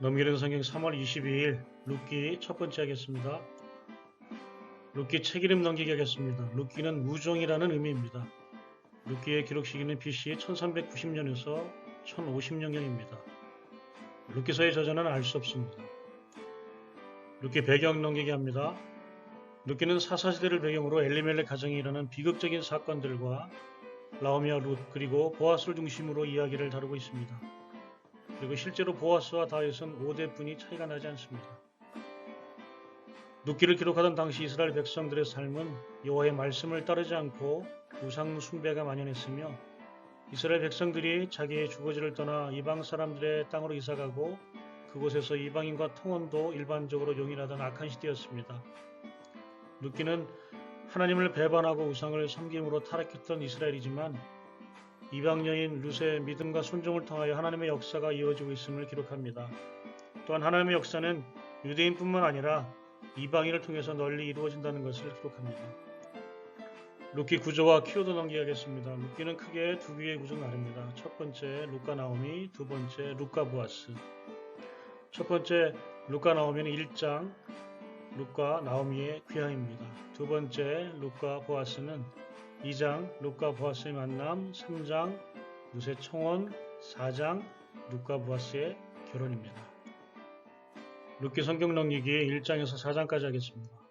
넘기는 성경 3월 22일 룻기 첫 번째 하겠습니다. 룻기 책 이름 넘기기 하겠습니다. 룻기는 무종이라는 의미입니다. 룻기의 기록 시기는 BC 1390년에서 1050년경입니다. 룻기서의 저자는 알 수 없습니다. 룻기 배경 넘기기 합니다. 룻기는 사사시대를 배경으로 엘리멜렉 가정이 일어난 비극적인 사건들과 라오미와 룻 그리고 보아스를 중심으로 이야기를 다루고 있습니다. 그리고 실제로 보아스와 다윗은 5대뿐이 차이가 나지 않습니다. 룻기를 기록하던 당시 이스라엘 백성들의 삶은 여호와의 말씀을 따르지 않고 우상 숭배가 만연했으며 이스라엘 백성들이 자기의 주거지를 떠나 이방 사람들의 땅으로 이사가고 그곳에서 이방인과 통혼도 일반적으로 용인하던 악한 시대였습니다. 룻기는 하나님을 배반하고 우상을 섬김으로 타락했던 이스라엘이지만 이방 여인 룻의 믿음과 순종을 통하여 하나님의 역사가 이어지고 있음을 기록합니다. 또한 하나님의 역사는 유대인뿐만 아니라 이방인을 통해서 널리 이루어진다는 것을 기록합니다. 룻기 구조와 키워드 넘기하겠습니다. 룻기는 크게 두 개의 구조가 나릅니다. 첫 번째 루카 나오미, 두 번째 루카 부아스. 첫 번째 루카 나오미는 1장 루카 나오미의 귀향입니다. 두 번째 루카 보아스는 2장 루카 보아스의 만남, 3장 루세 청원, 4장 루카 보아스의 결혼입니다. 루키 성경 넘기기 1장에서 4장까지 하겠습니다.